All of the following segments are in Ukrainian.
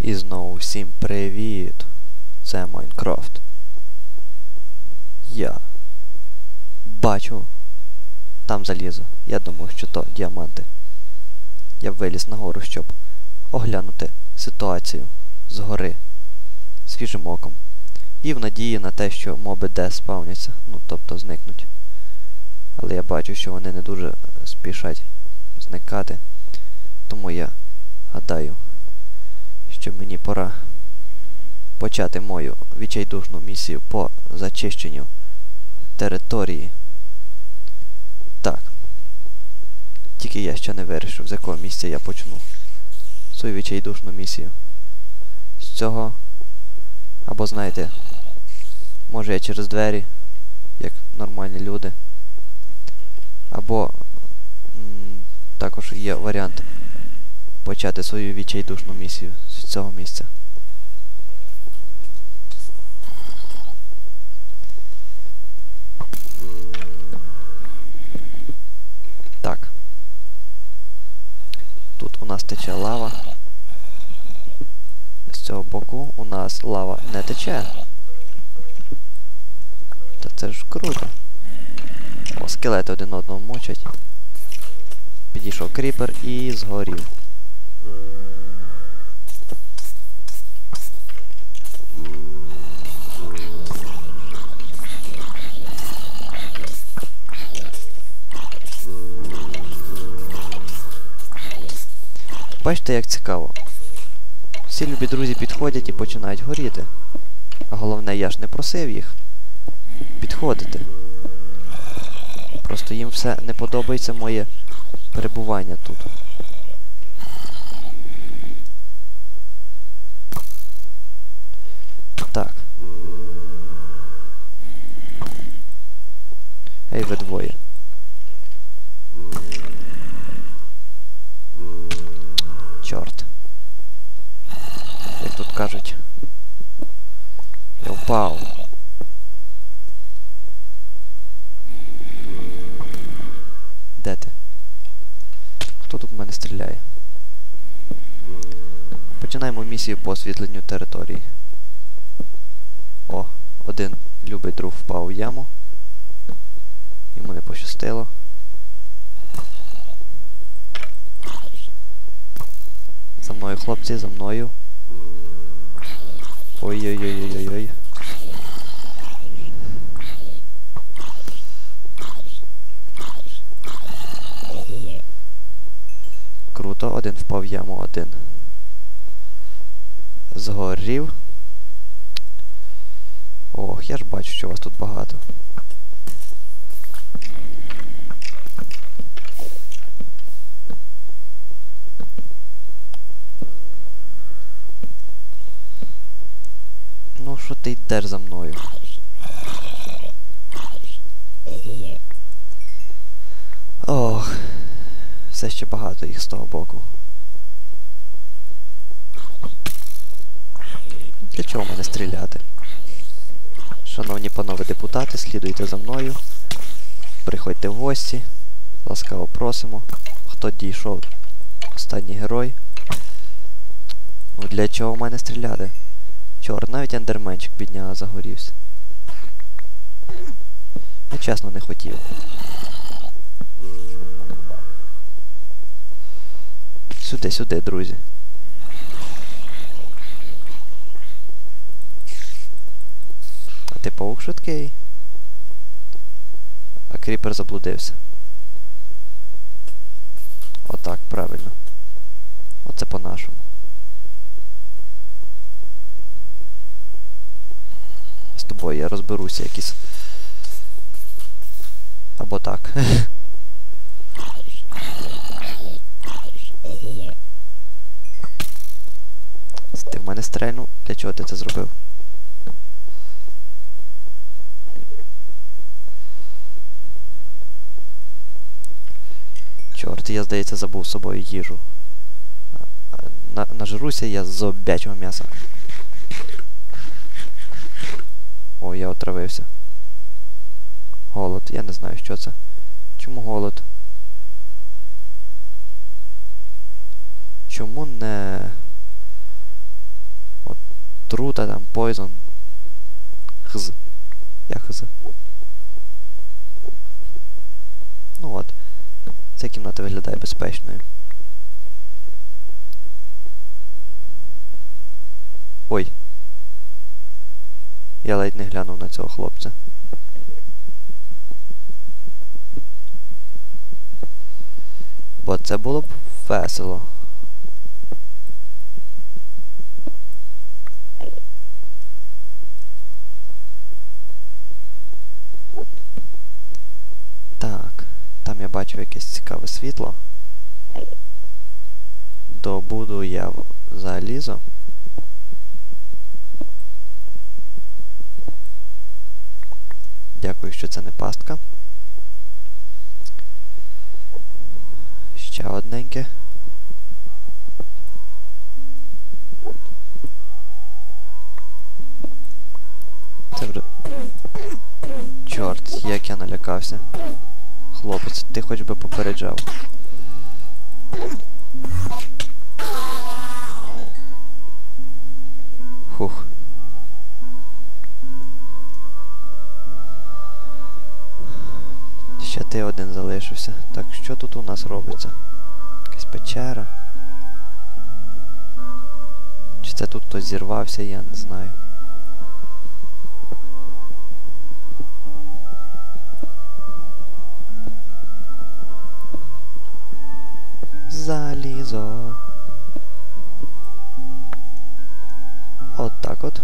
І знову всім привіт! Це Майнкрафт. Я бачу там залізо. Я думав, що то діаманти. Я виліз нагору, щоб оглянути ситуацію згори свіжим оком. І в надії на те, що моби де спавняться, ну тобто зникнуть. Але я бачу, що вони не дуже спішать зникати. Тому я гадаю, що мені пора почати мою відчайдушну місію по зачищенню території. Так. Тільки я ще не вирішив, з якого місця я почну свою відчайдушну місію. З цього. Або знаєте, може я через двері, як нормальні люди. Або м також є варіант почати свою відчайдушну місію з цього місця. Так. Тут у нас тече лава. З цього боку у нас лава не тече. Та це ж круто. О, скелети один одного мочать. Підійшов кріпер і згорів. Бачите, як цікаво. Всі любі друзі підходять і починають горіти. А головне, я ж не просив їх підходити. Просто їм все не подобається моє перебування тут. Так. Ей, ви двоє. Чорт. Як тут кажуть. Я впав. Де ти? Хто тут в мене стріляє? Починаємо місію по освітленню території. Один любий друг впав в яму. Йому не пощастило. За мною, хлопці, за мною. Ой-ой-ой-ой-ой. Круто, один впав в яму, один. Згорів. Ох, я ж бачу, що вас тут багато. Ну, що ти йдеш за мною? Ох, все ще багато їх з того боку. Для чого мене стріляти? Шановні панове депутати, слідуйте за мною. Приходьте в гості. Ласкаво просимо. Хто дійшов? Останній герой. Ну для чого в мене стріляти? Чорт, навіть ендерменчик бідняга загорівся. Я чесно не хотів. Сюди, сюди, друзі. А ти паук швидкий. А кріпер заблудився. Отак, правильно. Оце по-нашому. З тобою я розберуся якісь. Або так. Ти в мене стрельнув. Для чого ти це зробив? Чорт, я, здається, забув з собою їжу. На, нажруся я з зобячого м'яса. О, я отравився. Голод. Я не знаю, що це. Чому голод? Чому не... Отрута там, пойзон. Хз. Я хз. Ну от. Ця кімната виглядає безпечною. Ой. Я ледь не глянув на цього хлопця. Бо це було б весело. Так, я бачив якесь цікаве світло. Добуду я залізо. Дякую, що це не пастка. Ще одненьке. Це вже... Чорт, як я налякався. Хлопець, ти хоч би попереджав. Хух. Ще ти один залишився. Так що тут у нас робиться? Якась печера. Чи це тут хтось зірвався, я не знаю. Залізо. От так от.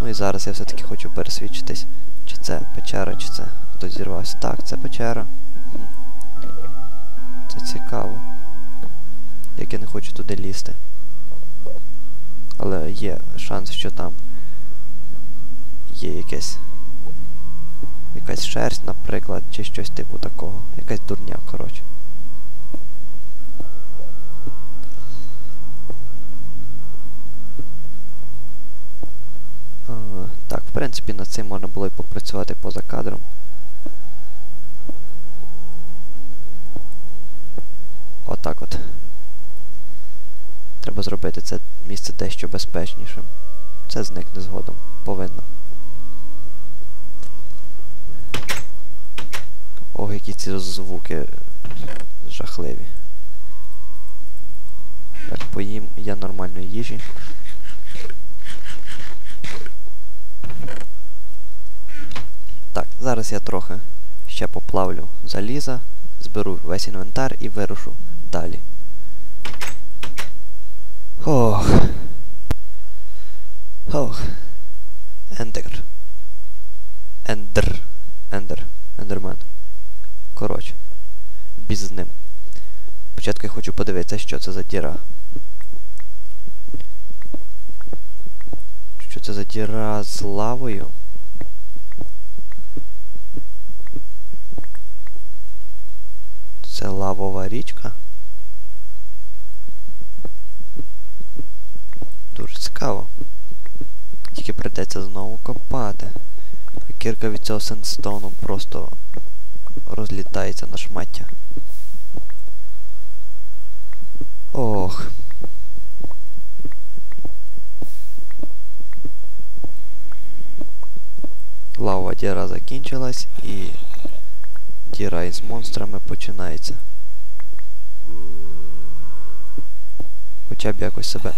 Ну і зараз я все-таки хочу пересвідчитись, чи це печера, чи це хтось зірвався. Так, це печера. Це цікаво. Як я не хочу туди лізти. Але є шанс, що там є якесь якась шерсть, наприклад, чи щось типу такого. Якась дурня, коротше. Так, в принципі, над цим можна було і попрацювати поза кадром. Отак от. Треба зробити це місце дещо безпечнішим. Це зникне згодом. Повинно. Ох, які ці звуки жахливі. Так, поїм я нормальної їжі. Так, зараз я трохи ще поплавлю заліза, зберу весь інвентар і вирушу далі. Ох. Ох. Ендер. Ендер. Ендер. Ендермен. Коротше. Біз з ним. Спочатку я хочу подивитися, що це за діра. Що це за діра з лавою? Це лавова річка. Дуже цікаво. Тільки прийдеться знову копати. Кірка від цього сенстоуну просто розлітається на шмаття. Ох. Лава діра закінчилась і діра із монстрами починається. Хоча б якось себе.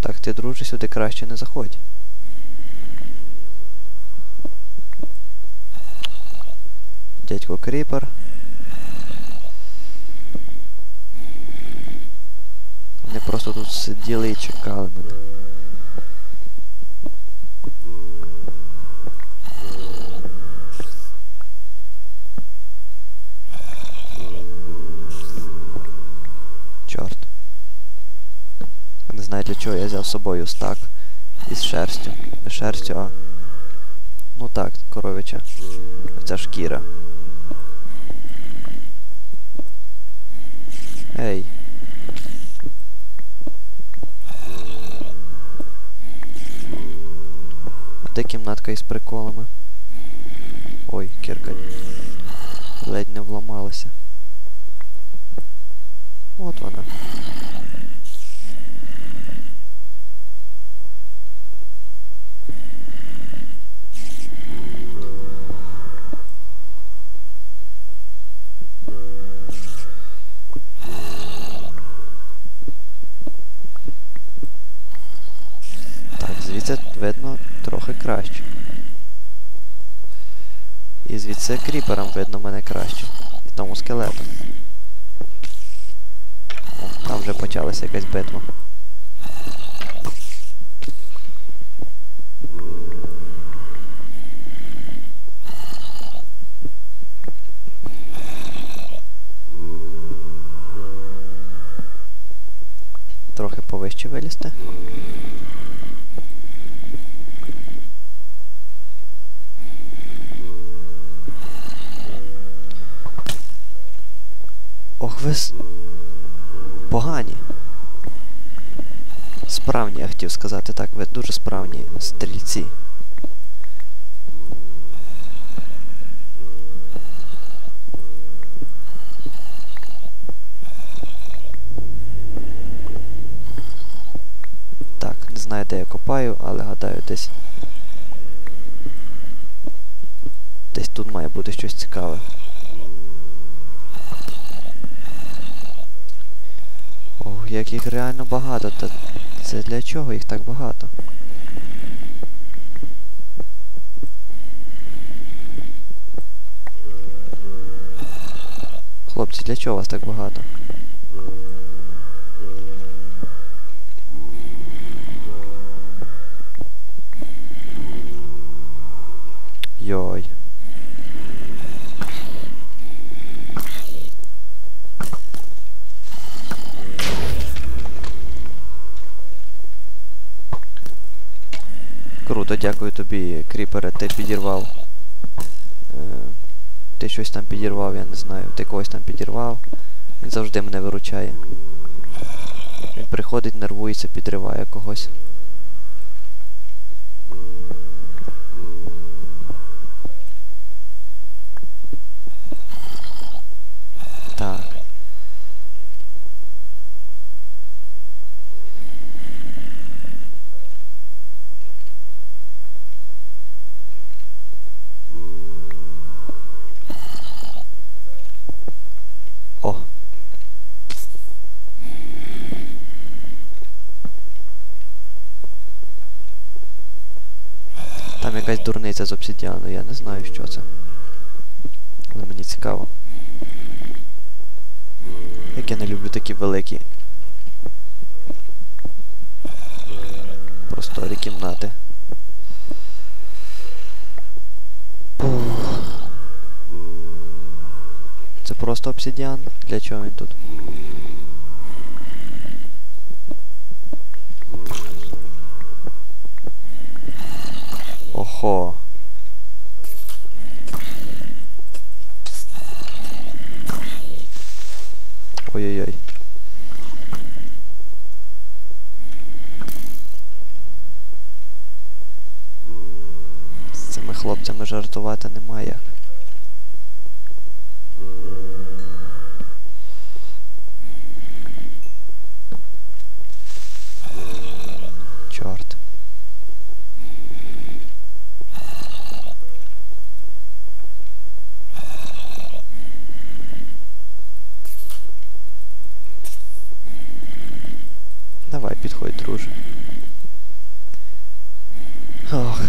Так ти, друже, сюди краще не заходь. Дядько Кріпер. Вони просто тут сиділи і чекали мене. Чорт. Я не знаю для чого я взяв з собою стак із шерстю. Не шерстю, а... Ну так, коровича. Ця шкіра. Ей. А де кімнатка із приколами? Ой, кірка. Ледь не вламалася. От вона. звідси видно трохи краще. І звідси кріперам видно мене краще. І тому скелетом. О, там вже почалася якась битва. Трохи повище вилізти. Ох, ви погані. Справні, я хотів сказати так, ви дуже справні стрільці. Так, не знаю, де я копаю, але гадаю десь. Десь тут має бути щось цікаве. Ох, як їх реально багато, та це для чого їх так багато? Хлопці, для чого вас так багато? Йой. Круто, дякую тобі, кріпере, ти підірвав. Е, ти щось там підірвав, я не знаю. Ти когось там підірвав. Він завжди мене виручає. Він приходить, нервується, підриває когось. Так. О. Там якась дурниця з обсидіану, я не знаю, що це. Але мені цікаво. Як я не люблю такі великі. Просторі кімнати. Це просто обсидіан? Для чого він тут? Охо. Ой-ой-ой. З цими хлопцями жартувати немає як. Чорт. Давай, підходь, друже. Ох.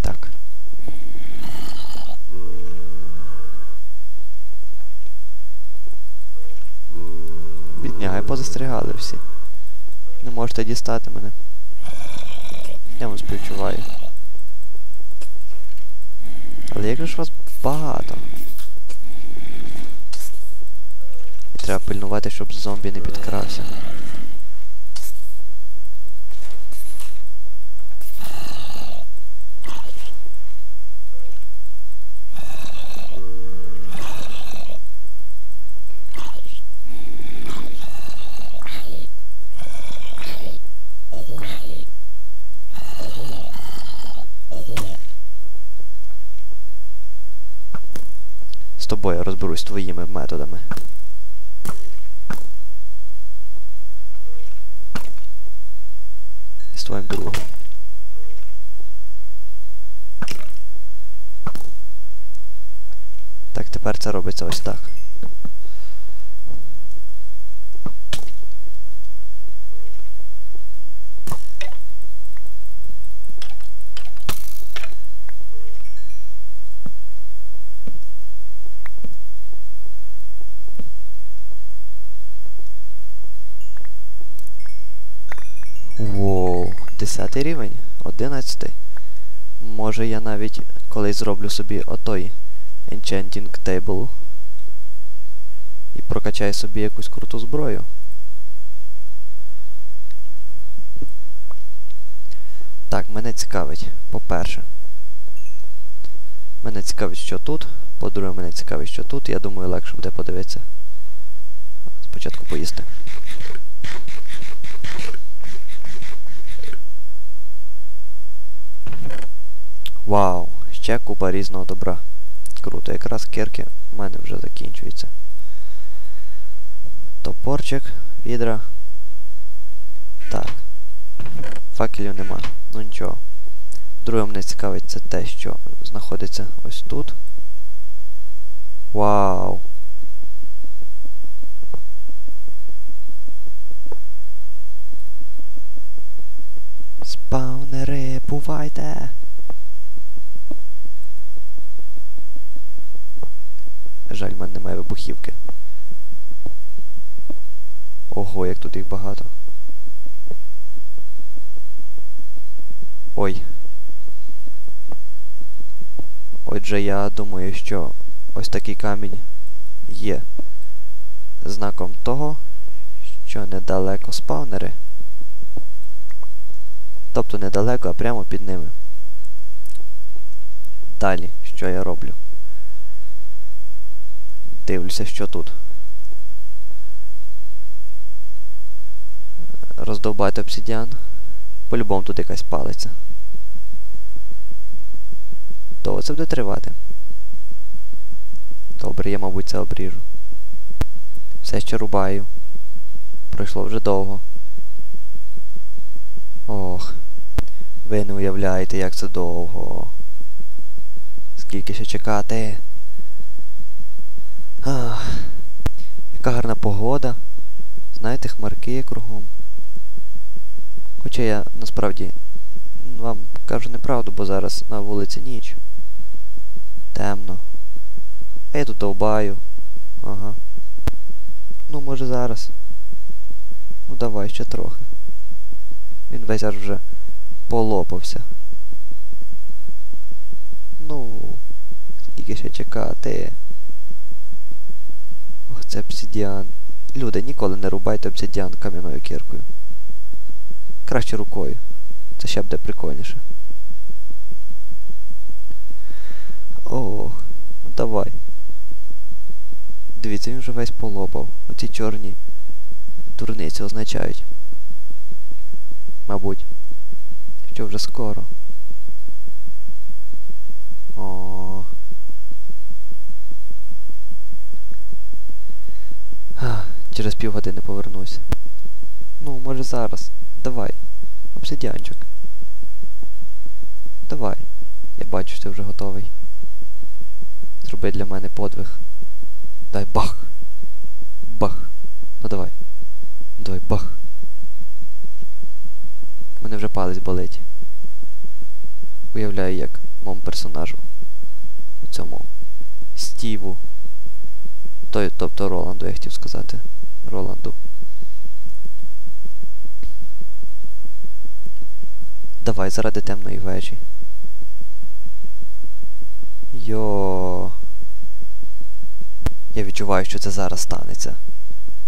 Так. Бідняги позастрягали всі. Не можете дістати мене. Я вам співчуваю. Але як же ж вас багато? І треба пильнувати, щоб зомбі не підкрався. Тобою я розберусь твоїми методами. І з твоїм другом. Так, тепер це робиться ось так. Десятий рівень. Одинадцятий. Може я навіть колись зроблю собі отой Enchanting Table. І прокачаю собі якусь круту зброю. Так, мене цікавить, по-перше. Мене цікавить, що тут. По-друге, мене цікавить, що тут. Я думаю, легше буде подивитися. Спочатку поїсти. Вау! Ще купа різного добра. Круто, якраз кирки в мене вже закінчуються. Топорчик, відра. Так. Факелів нема. Ну нічого. Друге мене цікавить це те, що знаходиться ось тут. Вау! Спаунери, бувайте! Жаль, в мене немає вибухівки. Ого, як тут їх багато. Ой. Отже, я думаю, що ось такий камінь є знаком того, що недалеко спаунери. Тобто недалеко, а прямо під ними. Далі, що я роблю? Дивлюся, що тут. Роздовбати обсидіан. По-любому тут якась палиця. Довго це буде тривати. Добре, я, мабуть, це обріжу. Все ще рубаю. Пройшло вже довго. Ох. Ви не уявляєте, як це довго. Скільки ще чекати? Ах, яка гарна погода. Знаєте, хмарки кругом. Хоча я насправді вам кажу неправду, бо зараз на вулиці ніч. Темно. А я тут довбаю. Ага. Ну, може зараз. Ну давай ще трохи. Він весь аж вже полопався. Ну, скільки ще чекати. Ох, це обсидіан. Люди, ніколи не рубайте обсидіан кам'яною кіркою. Краще рукою. Це ще буде прикольніше. Ох, ну давай. Дивіться, він вже весь полопав. Оці чорні дурниці означають. Мабуть. Що вже скоро. О. Через півгодини повернусь. Ну, може зараз. Давай. Обсидіанчик. Давай. Я бачу, що ти вже готовий. Зроби для мене подвиг. Дай бах! Бах! Ну давай. Давай бах. Мене вже палець болить. Уявляю, як моєму персонажу. У цьому Стіву. Той, тобто Роланду, я хотів сказати. Роланду. Давай, заради темної вежі. Йо. Я відчуваю, що це зараз станеться.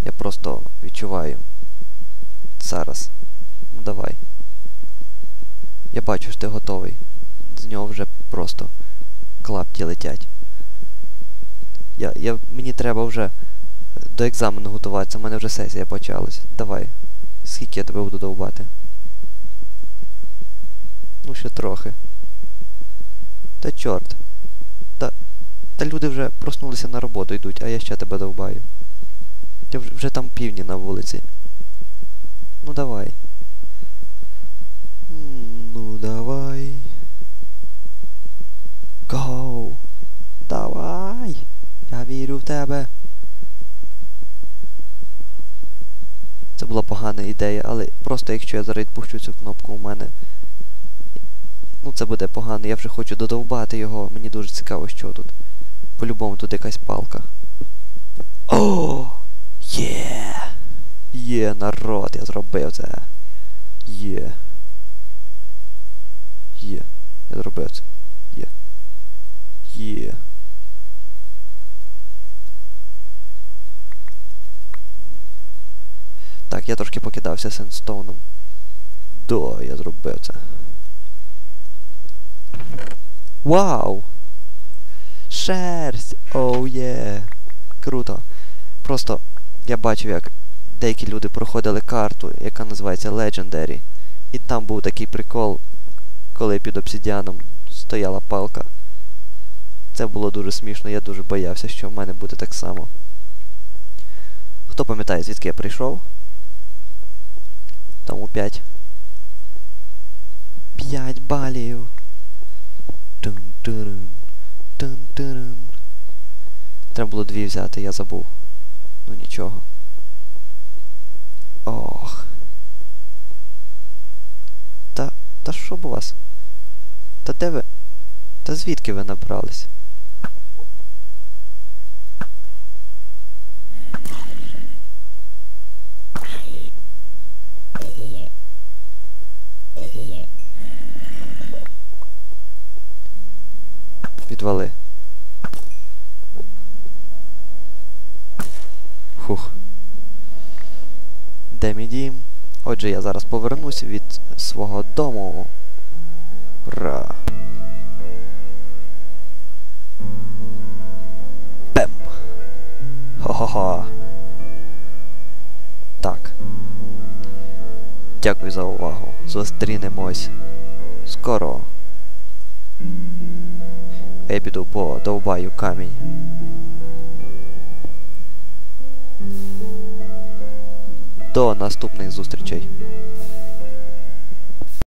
Я просто відчуваю. Зараз. Ну давай. Я бачу, що ти готовий. З нього вже просто клапті летять. Я, я, Мені треба вже до екзамену готуватися, У мене вже сесія почалась. Давай. Скільки я тебе буду довбати? Ну, ще трохи. Та чорт. Та та люди вже проснулися на роботу йдуть, а я ще тебе довбаю. Я вже, вже там півні на вулиці. Ну давай. Ну давай. Гоу. Давай. Я вірю в тебе. Це була погана ідея, але просто якщо я зараз відпущу цю кнопку у мене... Ну це буде погано, я вже хочу додовбати його, мені дуже цікаво, що тут. По-любому тут якась палка. О! Є! Є, народ, я зробив це. Є. Є. Я зробив це. Є. Є. Я трошки покидався сенстоуном. Да, я зробив це. Вау! Шерсть! Оу є! Круто. Просто я бачив, як деякі люди проходили карту, яка називається Legendary. І там був такий прикол, коли під обсидіаном стояла палка. Це було дуже смішно, я дуже боявся, що в мене буде так само. Хто пам'ятає, звідки я прийшов? Тому 5. 5 балів. Тун-турун. Тун-турун. Треба було дві взяти, я забув. Ну нічого. Ох. Та. Та що б у вас? Та де ви? Та звідки ви набрались? Підвали. Фух. Де мій дім? Отже, я зараз повернусь від свого дому. Ура! Бем! Хо-хо-хо! Так. Дякую за увагу. Зустрінемось скоро. Піду по долбаю камень. До наступних зустрічей.